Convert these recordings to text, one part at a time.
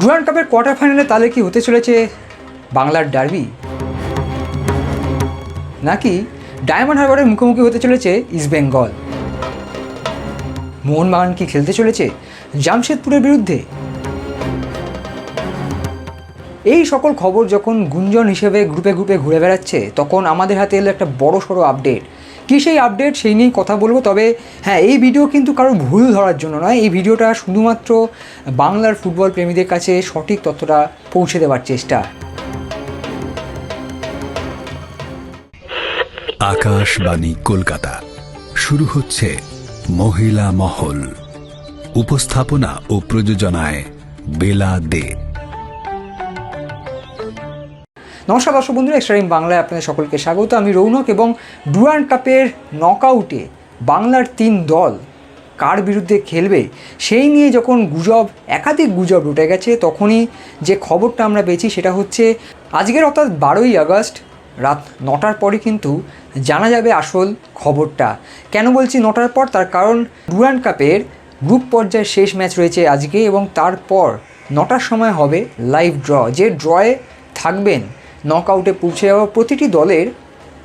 Durand কাপের quarter ফাইনালে তাহলে কি হতে চলেছে বাংলার ডার্বি নাকি ডায়মন্ড হারবারের মুখোমুখি হতে চলেছে ইস্ট বেঙ্গল মোহনবাগান কি খেলতে চলেছে জামশেদপুরের বিরুদ্ধে? এই সকল খবর যখন গুঞ্জন হিসেবে গ্রুপে গ্রুপে ঘুরে বেড়াচ্ছে, তখন আমাদের হাতে এলো একটা বড় সড়ো আপডেট কী সেই আপডেট সেই নিয়েই কথা বলব। তবে হ্যাঁ এই ভিডিও কিন্তু কারও ভুল ধরার জন্য নয়। এই ভিডিওটা শুধুমাত্র বাংলার ফুটবল প্রেমীদের কাছে সঠিক তথ্যটা পৌঁছে দেওয়ার চেষ্টা। আকাশবাণী কলকাতা। শুরু হচ্ছে মহিলা মহল। উপস্থাপনা ও প্রযোজনায় বেলা দে নমস্কার দর্শক বন্ধুরা, এক্সট্রিম বাংলায় আপনাদের সকলকে স্বাগত। আমি রৌনক এবং ডুরান্ড কাপের নকআউটে বাংলার তিন দল কার বিরুদ্ধে খেলবে, সেই নিয়ে যখন গুজব, একাধিক গুজব উঠে গেছে, তখনই যে খবরটা আমরা পেয়েছি সেটা হচ্ছে, আজকের অর্থাৎ বারোই আগস্ট, রাত নটার পরে কিন্তু জানা যাবে আসল খবরটা। কেন বলছি নটার পর? তার কারণ ডুরান্ড কাপের গ্রুপ পর্যায়ের শেষ ম্যাচ রয়েছে আজকে এবং তারপর নটার সময় হবে লাইভ ড্র যে ড্রয়ে থাকবেন নকআউটে পৌঁছে যাওয়া প্রতিটি দলের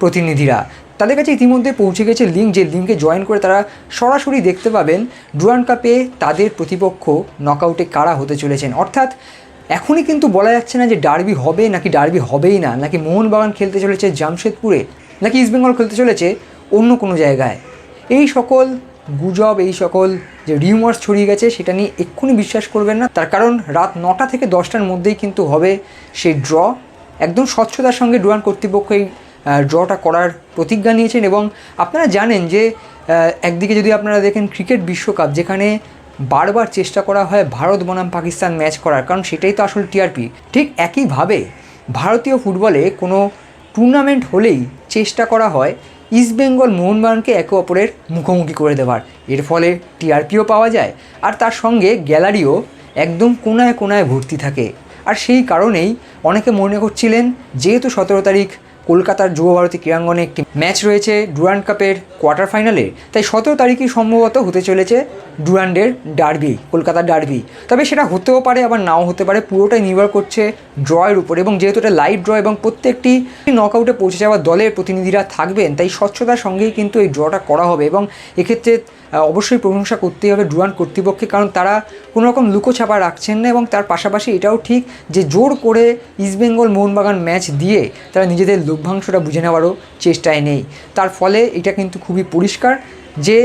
প্রতিনিধিরা। তাদের কাছে ইতিমধ্যে পৌঁছে গেছে লিঙ্ক, যে লিঙ্কে জয়েন করে তারা সরাসরি দেখতে পাবেন ডুরান কাপে তাদের প্রতিপক্ষ নকআউটে কারা হতে চলেছেন। অর্থাৎ এখনই কিন্তু বলা যাচ্ছে না যে ডার্বি হবে নাকি ডার্বি হবেই না, নাকি মোহনবাগান খেলতে চলেছে জামশেদপুরে, নাকি ইস্টবেঙ্গল খেলতে চলেছে অন্য কোনো জায়গায়। এই সকল গুজব, এই সকল যে রিউমার্স ছড়িয়ে গেছে, সেটা নিয়ে এক্ষুনি বিশ্বাস করবেন না। তার কারণ রাত নটা থেকে দশটার মধ্যেই কিন্তু হবে সেই ড্র একদম স্বচ্ছতার সঙ্গে ডুরান কর্তৃপক্ষ এই ড্রটা করার প্রতিজ্ঞা নিয়েছেন এবং আপনারা জানেন যে একদিকে যদি আপনারা দেখেন ক্রিকেট বিশ্বকাপ, যেখানে বারবার চেষ্টা করা হয় ভারত বনাম পাকিস্তান ম্যাচ করার, কারণ সেটাই তো আসল টিআরপি ঠিক একইভাবে ভারতীয় ফুটবলে কোনো টুর্নামেন্ট হলেই চেষ্টা করা হয় ইস্টবেঙ্গল মোহনবাগানকে একে অপরের মুখোমুখি করে দেওয়ার। এর ফলে টিআরপিও পাওয়া যায়, আর তার সঙ্গে গ্যালারিও একদম কোনায় কোনায় ভর্তি থাকে। আর সেই কারণেই অনেকে মনে করছিলেন, যেহেতু সতেরো তারিখ কলকাতার যুবভারতী ক্রীড়াঙ্গনে একটি ম্যাচ রয়েছে ডুরান্ড কাপের কোয়ার্টার ফাইনালে, তাই সতেরো তারিখই সম্ভবত হতে চলেছে ডুরান্ডের ডার্বি, কলকাতার ডার্বি। তবে সেটা হতেও পারে, আবার নাও হতে পারে, পুরোটাই নির্ভর করছে ড্রয়ের উপর এবং যেহেতু এটা লাইভ ড্র এবং প্রত্যেকটি নকআউটে পৌঁছে যাওয়া দলের প্রতিনিধিরা থাকবেন, তাই স্বচ্ছতার সঙ্গেই কিন্তু এই ড্রটা করা হবে এবং এক্ষেত্রে অবশ্যই প্রশংসা করতেই হবে ডুরান কর্তৃপক্ষকে কারণ তারা কোনো রকম লুকোছাপা রাখছেন না এবং তার পাশাপাশি এটাও ঠিক যে জোর করে ইস্টবেঙ্গল মোহনবাগান ম্যাচ দিয়ে তারা নিজেদের লভ্যাংশটা বুঝে নেওয়ারও চেষ্টায় নেই। তার ফলে এটা কিন্তু খুবই পরিষ্কার যে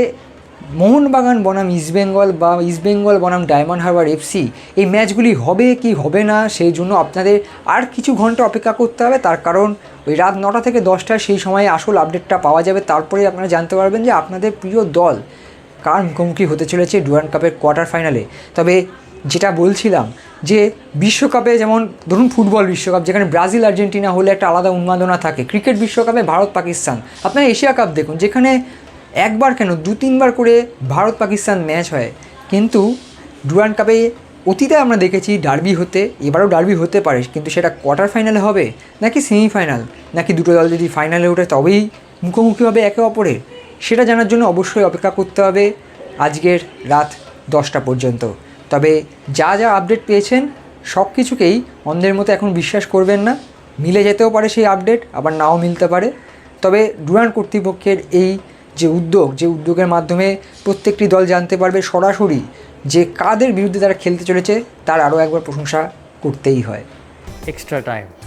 মোহনবাগান বনাম ইস্টবেঙ্গল বা ইস্টবেঙ্গল বনাম ডায়মন্ড হারবার এফসি এই ম্যাচগুলি হবে কি হবে না সেই জন্য আপনাদের আর কিছু ঘণ্টা অপেক্ষা করতে হবে। তার কারণ ওই রাত নটা থেকে দশটায় সেই সময়ে আসল আপডেটটা পাওয়া যাবে। তারপরে আপনারা জানতে পারবেন যে আপনাদের প্রিয় দল কার মুখোমুখি হতে চলেছে ডুরান্ড কাপের কোয়ার্টার ফাইনালে। তবে যেটা বলছিলাম যে বিশ্বকাপে যেমন ধরুন ফুটবল বিশ্বকাপ, যেখানে ব্রাজিল, আর্জেন্টিনা হলে একটা আলাদা উন্মাদনা থাকে। ক্রিকেট বিশ্বকাপে ভারত, পাকিস্তান। আপনারা এশিয়া কাপ দেখুন, যেখানে একবার কেন দু, তিনবার করে ভারত, পাকিস্তান ম্যাচ হয়। কিন্তু ডুরান্ড কাপে অতীতে আমরা দেখেছি ডার্বি হতে, এবারও ডার্বি হতে পারে, কিন্তু সেটা কোয়ার্টার ফাইনালে হবে নাকি সেমিফাইনাল? নাকি দুটো দল যদি ফাইনালে ওঠে, তবেই মুখোমুখি হবে একে অপরের? সেটা জানার জন্য অবশ্যই অপেক্ষা করতে হবে আজকের রাত দশটা পর্যন্ত। তবে যা যা আপডেট পেয়েছেন, সব কিছুকেই অন্ধের মতো এখন বিশ্বাস করবেন না। মিলে যেতেও পারে সেই আপডেট আবার নাও মিলতে পারে। তবে ডুরান কর্তৃপক্ষের এই যে উদ্যোগ, যে উদ্যোগের মাধ্যমে প্রত্যেকটি দল জানতে পারবে সরাসরি যে কাদের বিরুদ্ধে তারা খেলতে চলেছে, তার আরও একবার প্রশংসা করতেই হয়। Extra time.